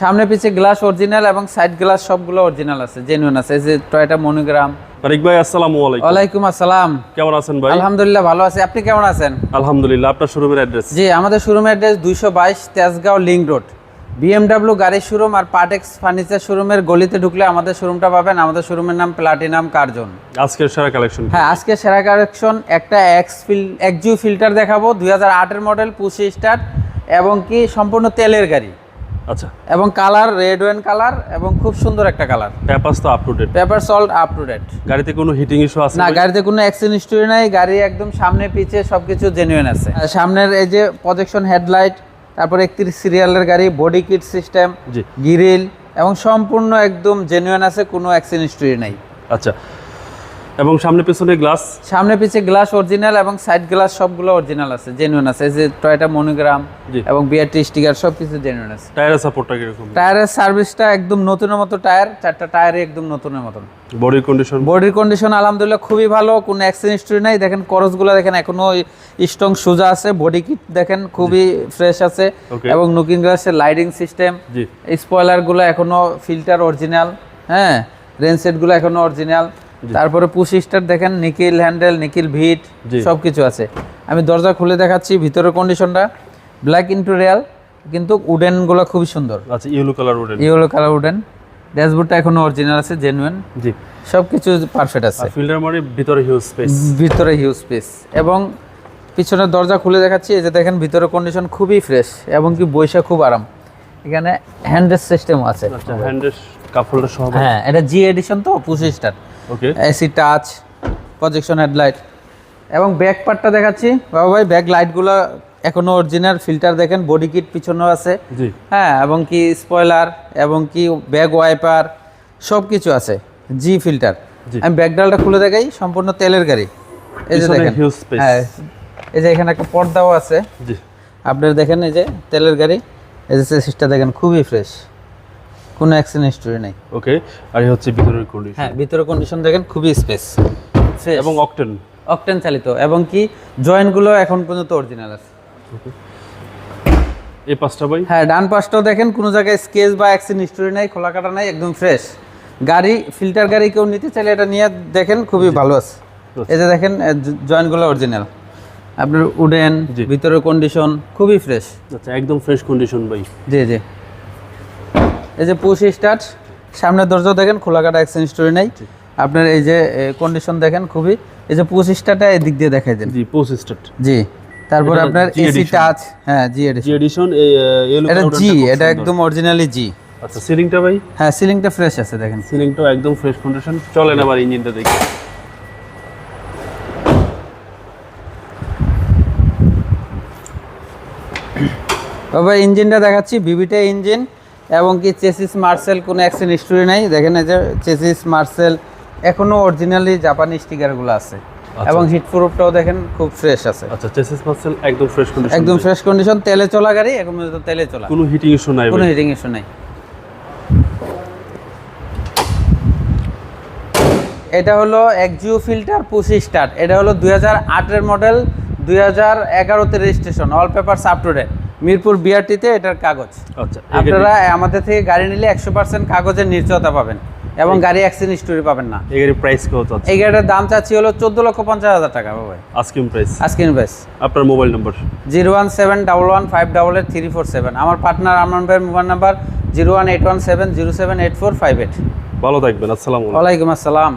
সামনে পিছে glass original এবং সাইড গ্লাস সবগুলো অরিজিনাল আছে জেনুইন আছে। এই যে টয়টা মনোগ্রাম তারিক ভাই আসসালামু আলাইকুম। ওয়ালাইকুম আসসালাম। কেমন আছেন ভাই? আলহামদুলিল্লাহ ভালো আছি। আপনি কেমন আছেন? আলহামদুলিল্লাহ আপনার শোরুমের অ্যাড্রেস জি আমাদের শোরুমের অ্যাড্রেস দুইশো বাইশ তেজগাঁও লিঙ্ক রোড বিএমডাব্লিউ গাড়ির শোরুম আর পার্টেক্স ফার্নিচার শোরুমের গলিতে ঢুকলে আমাদের শোরুমটা পাবেন। আমাদের শোরুমের নাম প্লাটিনাম কার্জন আজকের সেরা কালেকশন হ্যাঁ আজকের সেরা কালেকশন একটা এক্স ফিল এক্সিউ ফিল্টার দেখাবো। দুই হাজার আটের মডেল পুশি স্টার্ট এবং কি সম্পূর্ণ তেলের গাড়ি। আচ্ছা। এবং কালার রেড ওয়েন কালার এবং খুব সুন্দর একটা কালার। পেপারস তো আপ টু ডেট পেপার সল্ট আপ টু ডেট গাড়িতে কোনো হিটিং ইস্যু আছে না গাড়িতে কোনো অ্যাক্সিডেন্ট হিস্টরি নাই গাড়ি একদম সামনে পিছে সবকিছু জেনুইন আছে। সামনের এই যে প্রজেকশন হেডলাইট তারপরে একত্রিশ সিরিয়ালের গাড়ি বডি কিট সিস্টেম গিরিল এবং সম্পূর্ণ একদম জেনুইন আছে কোনো অ্যাক্সিডেন্ট হিস্টরি নাই। আচ্ছা। এবং সামনে পিছনে গ্লাস সামনে পিছে গ্লাস অরিজিনাল এবং সাইড গ্লাস সবগুলো অরিজিনাল আছে জেনুইন আছে। এই যে টয়টা মনোগ্রাম এবং বিআরটি স্টিকার সব কিছু জেনুইন আছে টায়ারের সাপোর্টটা কীরকম? টায়ারের সার্ভিসটা একদম নতুনের মতো টায়ার চারটা টায়ারই একদম নতুনের মতন। বডির কন্ডিশন বডির কন্ডিশন আলহামদুলিল্লাহ খুবই ভালো কোনো অ্যাক্সিডেন্ট হিস্টরি নাই। দেখেন করসগুলো দেখেন এখনও স্ট্রং সোজা আছে বডি কিট দেখেন খুবই ফ্রেশ আছে। এবং নুকিং গ্লাসের লাইটিং সিস্টেম জি। স্পয়লারগুলো এখনও ফিল্টার অরিজিনাল হ্যাঁ? রেন সেটগুলো এখনও অরিজিনাল তারপরে পুশ স্টার দেখেন নিকিল হ্যান্ডেল নিকিল ভিট। সব কিছু আছে। আমি দরজা খুলে দেখাচ্ছি ভিতরের কন্ডিশনটা ব্ল্যাক ইন্টু রিয়াল কিন্তু উডেনগুলো খুবই সুন্দর। আচ্ছা yellow colour wooden yellow colour wooden ড্যাশবোর্ডটা এখনও অরিজিনাল আছে জেনুইন জি। সব কিছু পারফেক্ট আছে। আর ফিল্টার মানে ভিতরে হিউজ স্পেস ভিতরে হিউজ স্পেস এবং পিছনের দরজা খুলে দেখাচ্ছি এই যে দেখেন ভিতরে কন্ডিশন খুবই ফ্রেশ এবং কি বৈশা খুব আরাম। এখানে হ্যান্ডেল সিস্টেমও আছে। আচ্ছা হ্যান্ডের কাপ হোল্ডার সহ হ্যাঁ এটা জি এডিশন তো push start AC touch projection headlight এবং ব্যাক পার্টটা দেখাচ্ছি। বাবা ভাই ব্যাক লাইটগুলো এখনও অরিজিনাল ফিল্টার দেখেন বডি কিট পিছনেও আছে। হ্যাঁ এবং কি স্পয়লার এবং কি ব্যাক ওয়াইপার সব কিছু আছে জি। ফিল্টার। আমি ব্যাকডালটা খুলে দেখাই সম্পূর্ণ তেলের গাড়ি। এই যে দেখেন। হ্যাঁ এই যে এখানে একটা পর্দাও আছে। জি। আপনারা দেখেন এই যে তেলের গাড়ি। এই যে দেখেন খুবই ফ্রেশ কোনো অ্যাক্সিডেন্ট হিস্টোরি নেই। ওকে আর এই হচ্ছে ভিতরের কন্ডিশন হ্যাঁ ভিতরের কন্ডিশন দেখেন খুবই স্পেস এবং অকটেন অকটেন চালিত এবং কি জয়েন্টগুলো এখন পর্যন্ত অরিজিনাল আছে। এই পাঁচটা ভাই? হ্যাঁ ডান পাশটাও দেখেন কোনো জায়গায় স্কেচ বা অ্যাক্সিডেন্ট হিস্টোরি নাই খোলা কাটা নাই একদম ফ্রেশ গাড়ি ফিল্টার গাড়ি কেউ নিতে চাইলে এটা নিয়ে দেখেন খুবই ভালো আছে। এই যে দেখেন জয়েন্টগুলো অরিজিনাল আপনার উডেন। ভিতরের কন্ডিশন খুবই ফ্রেশ আচ্ছা একদম ফ্রেশ কন্ডিশন ভাই। জি জি। এই যে পুশ স্টার্ট সামনের দরজা দেখেন খোলা কাটা অ্যাক্সিডেন্ট হিস্টোরি নেই। আপনার এই যে কন্ডিশন দেখেন খুবই। এই যে পুশ স্টারটা এদিক দিয়ে দেখাই দেন। জি পোস্ট স্টার্ট জি তারপর আপনার এসি টাচ হ্যাঁ জি এডিশন জি এডিশন এই ইয়েলো এটা জি এটা একদম অরিজিনালি জি আচ্ছা সিলিংটা ভাই? হ্যাঁ সিলিংটা ফ্রেশ আছে দেখেন। সিলিংটাও একদম ফ্রেশ কন্ডিশন চলেন আবার ইঞ্জিনটা দেখি। বাবা ইঞ্জিনটা দেখাচ্ছি বিবিটা ইঞ্জিন এবং কি চেসিস মার্সেল কোনো অ্যাক্সিডেন্ট হিস্টোরি নাই। দেখেন এই যে চেসিস মার্সেল এখনও অরিজিনালি জাপানি স্টিকারগুলো আছে। এবং হিট প্রুফটাও দেখেন খুব ফ্রেশ আছে। আচ্ছা চেসিস পার্সেল একদম ফ্রেশ কন্ডিশন একদম ফ্রেশ কন্ডিশন তেলে চলা গাড়ি এখন তেলে চলা। কোনো হিটিং ইস্যু নাই কোনো হিটিং ইস্যু নাই। এটা হলো একজিও ফিল্টার পুশি স্টার্ট। এটা হলো দুই হাজার আটের মডেল দুই হাজার এগারোতে registration all papers up to date Mirpur বিআরটিতে এটার কাগজ। আচ্ছা আপনারা আমাদের থেকে গাড়ি নিলে একশো পার্সেন্ট কাগজের নিশ্চয়তা পাবেন এবং গাড়ি অ্যাক্সিডেন্ট হিস্টোরি পাবেন না। এই গাড়ির প্রাইস কত এই গাড়িটার দাম চাচ্ছি হলো চোদ্দ লক্ষ পঞ্চাশ হাজার টাকা বাবা আস্কিং প্রাইস আজকে ইনভেস্ট আপনার mobile number zero one seven double one five double eight three four seven. আমার পার্টনার আমার ভাইয়ের mobile number zero one eight one seven zero seven eight four five eight. ভালো থাকবেন আসসালামু আলাইকুম। আসসালাম।